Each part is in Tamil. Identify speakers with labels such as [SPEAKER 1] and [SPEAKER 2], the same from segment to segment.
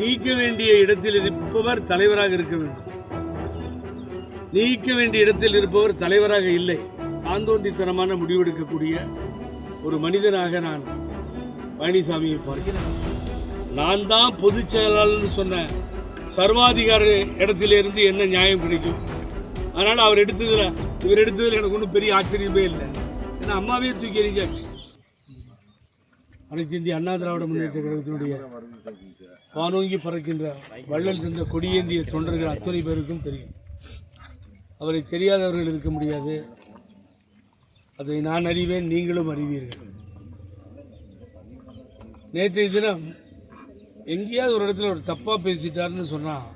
[SPEAKER 1] நீக்க வேண்டிய இடத்தில் இருப்பவர் தலைவராக இருக்க வேண்டும். நீக்க வேண்டிய இடத்தில் இருப்பவர் தலைவராக இல்லை. தாந்தோந்தித்தனமான முடிவெடுக்கக்கூடிய ஒரு மனிதனாக நான் பழனிசாமியை பார்க்கிறேன். நான் தான் பொதுச் செயலாளர்னு சொன்ன சர்வாதிகார இடத்திலிருந்து என்ன நியாயம் கிடைக்கும்? அதனால் அவர் எடுத்ததில் இவர் எடுத்ததில் எனக்கு ஒன்றும் பெரிய ஆச்சரியமே இல்லை. ஏன்னா அம்மாவே தூக்கி எறிஞ்சாச்சு. அனைத்து இந்திய அண்ணா திராவிட முன்னேற்ற கழகத்தினுடைய வானோங்கி பறக்கின்ற வள்ளல் தந்த கொடியேந்திய தொண்டர்கள் அத்தனை பேருக்கும் தெரியும். அவரை தெரியாதவர்கள் இருக்க முடியாது. அதை நான் அறிவேன் நீங்களும் அறிவீர்கள். நேற்றைய தினம் எங்கேயாவது ஒரு இடத்துல ஒரு தப்பாக பேசிட்டாருன்னு சொன்னால்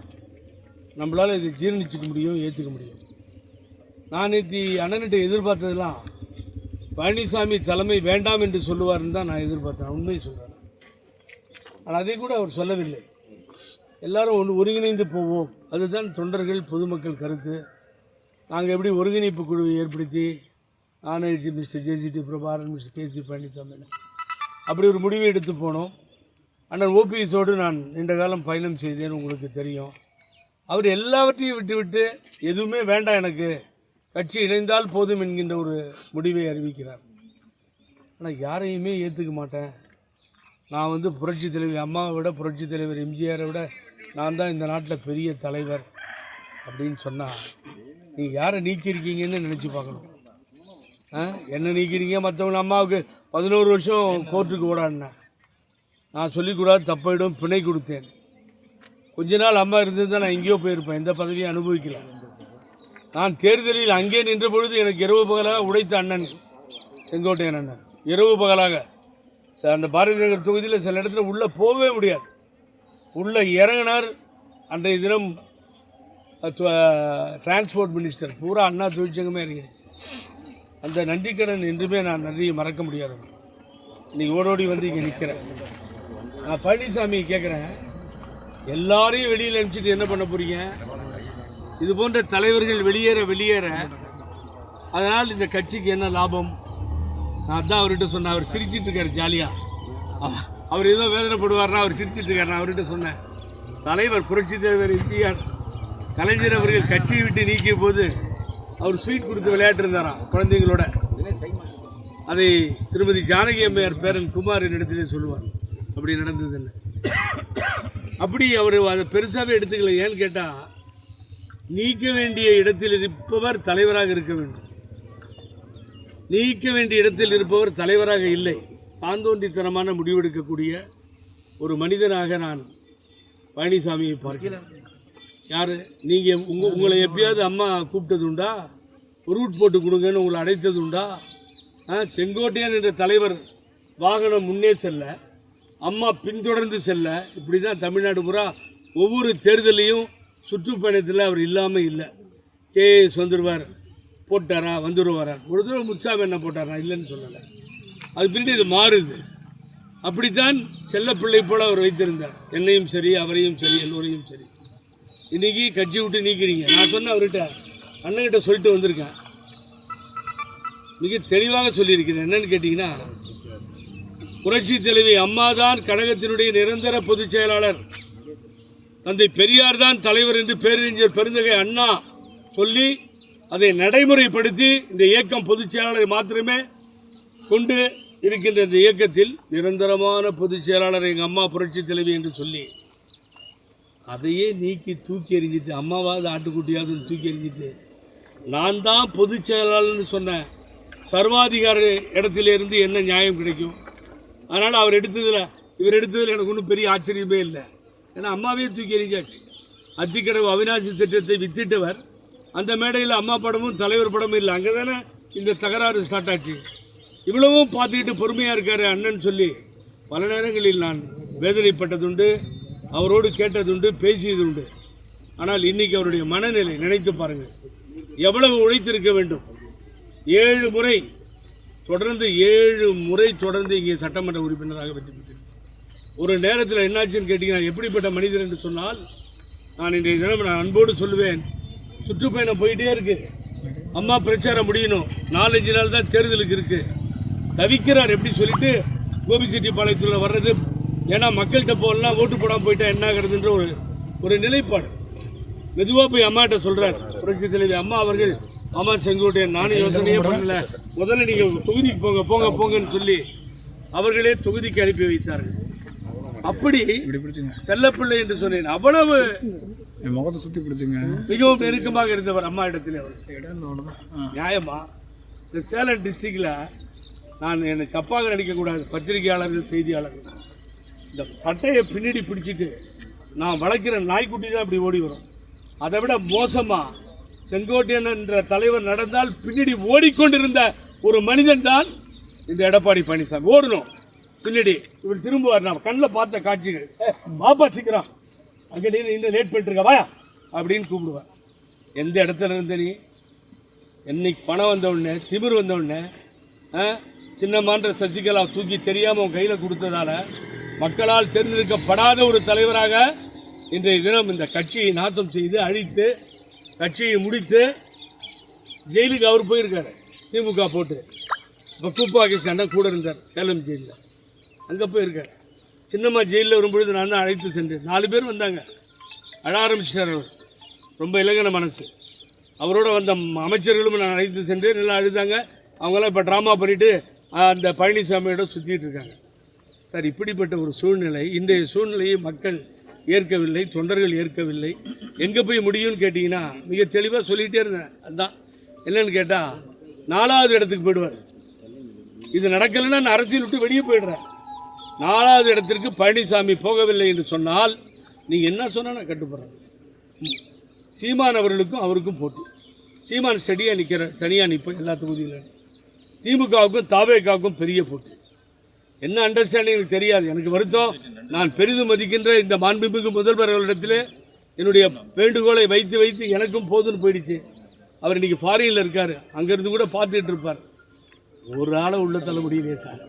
[SPEAKER 1] நம்மளால் இதை ஜீரணிச்சுக்க முடியும் ஏற்றுக்க முடியும். நான் நேற்று அண்ணன்கிட்ட எதிர்பார்த்ததெல்லாம் பழனிசாமி தலைமை வேண்டாம் என்று சொல்லுவார்னு தான் நான் எதிர்பார்த்தேன். உண்மையை சொல்கிறேன் ஆனால் அதை கூட அவர் சொல்லவில்லை. எல்லாரும் ஒன்று ஒருங்கிணைந்து போவோம். அதுதான் தொண்டர்கள் பொதுமக்கள் கருத்து. நாங்கள் எப்படி ஒருங்கிணைப்பு குழுவை ஏற்படுத்தி நானே mister JCD Prabaran mister K C Palaniswami அப்படி ஒரு முடிவை எடுத்து போனோம். ஆனால் ஓபிஎஸோடு நான் நீண்ட காலம் பயணம் செய்தேன்னு உங்களுக்கு தெரியும். அவர் எல்லாவற்றையும் விட்டுவிட்டு எதுவுமே வேண்டாம் எனக்கு. கட்சி இணைந்தால் போதும் என்கின்ற ஒரு முடிவை அறிவிக்கிறார். ஆனால் யாரையுமே ஏற்றுக்க மாட்டேன். நான் வந்து புரட்சி தலைவர் அம்மாவை விட புரட்சி தலைவர் எம்ஜிஆரை விட நான் தான் இந்த நாட்டில் பெரிய தலைவர் அப்படின்னு சொன்னால் நீங்கள் யாரை நீக்கியிருக்கீங்கன்னு நினச்சி பார்க்கணும். ஆ? என்ன நீக்கிறீங்க மற்றவங்க அம்மாவுக்கு பதினோரு வருஷம் கோர்ட்டுக்கு ஓடாடினேன் நான் சொல்லிக்கூடாது தப்பிடும் பிணை கொடுத்தேன். கொஞ்ச நாள் அம்மா இருந்திருந்தா நான் எங்கேயோ போயிருப்பேன். எந்த பதவியும் அனுபவிக்கல. நான் தேர்தலில் அங்கே நின்ற பொழுது எனக்கு இரவு பகலாக உடைத்த அண்ணன் செங்கோட்டையன் அண்ணன். இரவு பகலாக. ச- அந்த பாரதிய நகர் தொகுதியில் சில இடத்துல உள்ளே போகவே முடியாது. உள்ளே இறங்கினார். அன்றைய தினம் டிரான்ஸ்போர்ட் மினிஸ்டர் பூரா அண்ணா தொழிற்சங்கமே இறங்கிடுச்சு அந்த நன்றிக்கடன் என்றுமே நான் நன்றியை மறக்க முடியாதவன் இன்னைக்கு ஓடோடி வந்து இங்கே நிற்கிறேன் நான் பழனிசாமி கேட்குறேன் எல்லாரையும் வெளியில் அனுப்பிச்சிட்டு என்ன பண்ண போகிறீங்க இது போன்ற தலைவர்கள் வெளியேற வெளியேற அதனால் இந்த கட்சிக்கு என்ன லாபம்? நான் தான் அவர்கிட்ட சொன்னேன். அவர் சிரிச்சிட்டு இருக்கார் ஜாலியாக அவர் ஏதோ வேதனைப்படுவார்னா அவர் சிரிச்சிட்டு இருக்கார். நான் அவர்கிட்ட சொன்னேன். தலைவர் புரட்சி தலைவர் எம்ஜிஆர் கலைஞர் அவர்கள் கட்சியை விட்டு நீக்கிய போது அவர் ஸ்வீட் கொடுத்து விளையாட்டு இருந்தாராம் குழந்தைங்களோட அதை திருமதி ஜானகி அம்மையார் பேரன் குமார் என்னிடத்திலே சொல்லுவார். அப்படி நடந்ததில்லை அப்படி அவர் அதை பெருசாகவே எடுத்துக்கல. ஏன்னு கேட்டால் நீக்க வேண்டிய இடத்தில் இருப்பவர் தலைவராக இருக்க வேண்டும். நீக்க வேண்டிய இடத்தில் இருப்பவர் தலைவராக இல்லை. தாந்தோன்றித்தனமான முடிவெடுக்கக்கூடிய ஒரு மனிதனாக நான் பழனிசாமியை பார்க்கிறேன். யார்? நீங்கள் உங்கள் உங்களை எப்பயாவது அம்மா கூப்பிட்டது உண்டா ரூட் போட்டு கொடுங்கன்னு உங்களை அழைத்தது உண்டா ஆ, செங்கோட்டையன் என்ற தலைவர் வாகனம் முன்னே செல்ல அம்மா பின்தொடர்ந்து செல்ல இப்படி தான் தமிழ்நாடு பூரா ஒவ்வொரு தேர்தலையும் சுற்றுப்பயணத்தில் அவர் இல்லாமல் இல்லை. கேஎஸ் வந்துடுவார் போட்டாரா? வந்துடுவாரா ஒரு தடவை முத்சாமி என்ன போட்டாரா? இல்லைன்னு சொல்லலை. அது பின்னாடி இது மாறுது. அப்படித்தான் செல்லப்பிள்ளை போல அவர் வைத்திருந்தார். என்னையும் சரி அவரையும் சரி எல்லோரையும் சரி. இன்னைக்கு கட்சி விட்டு நீக்கிறீங்க. நான் சொன்ன அவர்கிட்ட அண்ணன்கிட்ட சொல்லிட்டு வந்திருக்கேன். மிக தெளிவாக சொல்லியிருக்கிறேன். என்னன்னு கேட்டிங்கன்னா புரட்சி தலைவி அம்மா தான் கழகத்தினுடைய நிரந்தர பொதுச் செயலாளர். தந்தை பெரியார் தான் தலைவர் என்று பேரறிஞர் பெருந்தகை அண்ணா சொல்லி அதை நடைமுறைப்படுத்தி இந்த இயக்கம் பொதுச் செயலாளரை மாத்திரமே கொண்டு இருக்கின்ற இந்த இயக்கத்தில் நிரந்தரமான பொதுச் செயலாளர் எங்கள் அம்மா புரட்சி தலைவி என்று சொல்லி அதையே நீக்கி தூக்கி எறிஞ்சிட்டு அம்மாவாவது ஆட்டுக்குட்டியாவது தூக்கி எறிஞ்சிட்டு நான் தான் பொதுச் செயலாளர்னு சொன்னேன் சர்வாதிகார இடத்திலிருந்து என்ன நியாயம் கிடைக்கும்? அதனால் அவர் எடுத்ததில் இவர் எடுத்ததில் எனக்கு ஒன்றும் பெரிய ஆச்சரியமே இல்லை. ஏன்னா அம்மாவே தூக்கி எறிஞ்சாச்சு. அத்திக்கடவு அவினாசி திட்டத்தை வித்திட்டவர் அந்த மேடையில் அம்மா படமும் தலைவர் படமும் இல்லை. அங்கே தானே இந்த தகராறு ஸ்டார்ட் ஆச்சு. இவ்வளவும் பார்த்துக்கிட்டு பொறுமையாக இருக்கார் அண்ணன் சொல்லி பல நேரங்களில் நான் வேதனைப்பட்டதுண்டு அவரோடு கேட்டதுண்டு பேசியதுண்டு. ஆனால் இன்னைக்கு அவருடைய மனநிலை நினைத்து பாருங்கள். எவ்வளவு உழைத்திருக்க வேண்டும். ஏழு முறை தொடர்ந்து ஏழு முறை தொடர்ந்து இங்கே சட்டமன்ற உறுப்பினராக வெற்றி ஒரு நேரத்தில் என்னாச்சுன்னு கேட்டிங்கன்னா எப்படிப்பட்ட மனிதர் என்று சொன்னால் நான் இன்றைய தினம் நான் அன்போடு சொல்லுவேன். சுற்றுப்பயணம் போயிட்டே இருக்கு. அம்மா பிரச்சாரம் முடியணும். நாலஞ்சு நாள் தான் தேர்தலுக்கு இருக்கு. தவிக்கிறார் எப்படி சொல்லிட்டு கோபிச்செட்டிப்பாளையத்தில் வர்றது. ஏன்னா மக்கள்கிட்ட போகலாம் ஓட்டு போடாமல் போயிட்டா என்ன ஆகிறதுன்ற ஒரு ஒரு நிலைப்பாடு. மெதுவாக போய் அம்மாட்ட சொல்கிறார் புரட்சி தலைவி அம்மா அவர்கள் அம்மா செங்கோட்டையன் நானும் யோசனையே பண்ணல. முதல்ல நீங்கள் தொகுதிக்கு போங்க போங்க போங்கன்னு சொல்லி அவர்களே தொகுதிக்கு அனுப்பி வைத்தார்கள். அப்படி செல்லப்பிள்ளை என்று சொன்னேன். அவ்வளவு
[SPEAKER 2] என் முகத்தை சுற்றி பிடிச்சுங்க.
[SPEAKER 1] மிகவும் நெருக்கமாக இருந்தவர் அம்மா இடத்துல அவர்.
[SPEAKER 2] இடம்
[SPEAKER 1] நியாயமா? இந்த சேலம் டிஸ்ட்ரிக்டில் நான் என்னை தப்பாக நினைக்கக்கூடாது. பத்திரிகையாளர்கள் செய்தியாளர்கள். இந்த சட்டையை பின்னாடி பிடிச்சிட்டு நான் வளர்க்கிற நாய்க்குட்டி தான் இப்படி ஓடி வரும். அதை விட மோசமாக செங்கோட்டையன் என்ற தலைவர் நடந்தால் பின்னாடி ஓடிக்கொண்டிருந்த ஒரு மனிதன் தான் இந்த எடப்பாடி பழனிசாமி. ஓடணும். பின்னாடி இவர் திரும்புவார் நம்ம கண்ணில் பார்த்த காட்சிகள். "ஏ, சீக்கிரம். அங்கே நீ இன்னும் லேட் பண்ணிட்டுருக்க வாயா அப்படின்னு கூப்பிடுவார். எந்த இடத்துல இருந்து நீ என்னைக்கு பணம் வந்த உடனே திமிர் வந்த உடனே சின்னமான்ற சசிகலா தூக்கி தெரியாமல் உன் கையில் கொடுத்ததால மக்களால் தேர்ந்தெடுக்கப்படாத ஒரு தலைவராக இன்றைய தினம் இந்த கட்சியை நாசம் செய்து அழித்து கட்சியை முடித்து ஜெயிலுக்கு அவர் போயிருக்காரு. திமுக போட்டு. இப்போ துப்பாக்கி சண்டை கூட இருந்தார் சேலம் ஜெயிலில். அங்கே போயிருக்கார் சின்னம்மா ஜெயிலில் வரும்பொழுது நான் தான் அழைத்து சென்றேன். நாலு பேர் வந்தாங்க. அழ ஆரம்பிச்சிட்டார் அவர். ரொம்ப இலங்கன மனசு. அவரோட வந்த அமைச்சர்களும் நான் அழைத்து சென்று நல்லா அழுதாங்க. அவங்களாம் இப்போ ட்ராமா பண்ணிட்டு அந்த பழனிசாமியோட சுற்றிட்டு இருக்காங்க. சார் இப்படிப்பட்ட ஒரு சூழ்நிலை இன்றைய சூழ்நிலையை மக்கள் ஏற்கவில்லை தொண்டர்கள் ஏற்கவில்லை. எங்கே போய் முடியும்னு கேட்டிங்கன்னா மிக தெளிவாக சொல்லிகிட்டே இருந்தேன். அதுதான் என்னன்னு கேட்டால் நாலாவது இடத்துக்கு போயிடுவார். இது நடக்கலைன்னா நான் அரசியல் விட்டு வெளியே போயிடுறேன். நாலாவது இடத்திற்கு பழனிசாமி போகவில்லை என்று சொன்னால் நீங்கள் என்ன சொன்னால் நான் கட்டுப்படுறேன் சீமான் அவர்களுக்கும் அவருக்கும் போட்டி. சீமான் செடியாக நிற்கிற தனியாக நிற்போம் எல்லா தொகுதியிலும். திமுகவுக்கும் தாவேக்காவுக்கும் பெரிய போட்டி. என்ன அண்டர்ஸ்டாண்டிங் எனக்கு தெரியாது. எனக்கு வருத்தம். நான் பெரிதும் மதிக்கின்ற இந்த மாண்புமிகு முதல்வர் அவர்களிடத்தில் என்னுடைய வேண்டுகோளை வைத்து வைத்து எனக்கும் போதுன்னு போயிடுச்சு. அவர் இன்றைக்கி ஃபாரினில் இருக்கார். அங்கேருந்து கூட பார்த்துட்டு இருப்பார். ஒரு ஆளை உள்ள தள்ள முடியலையே சார்.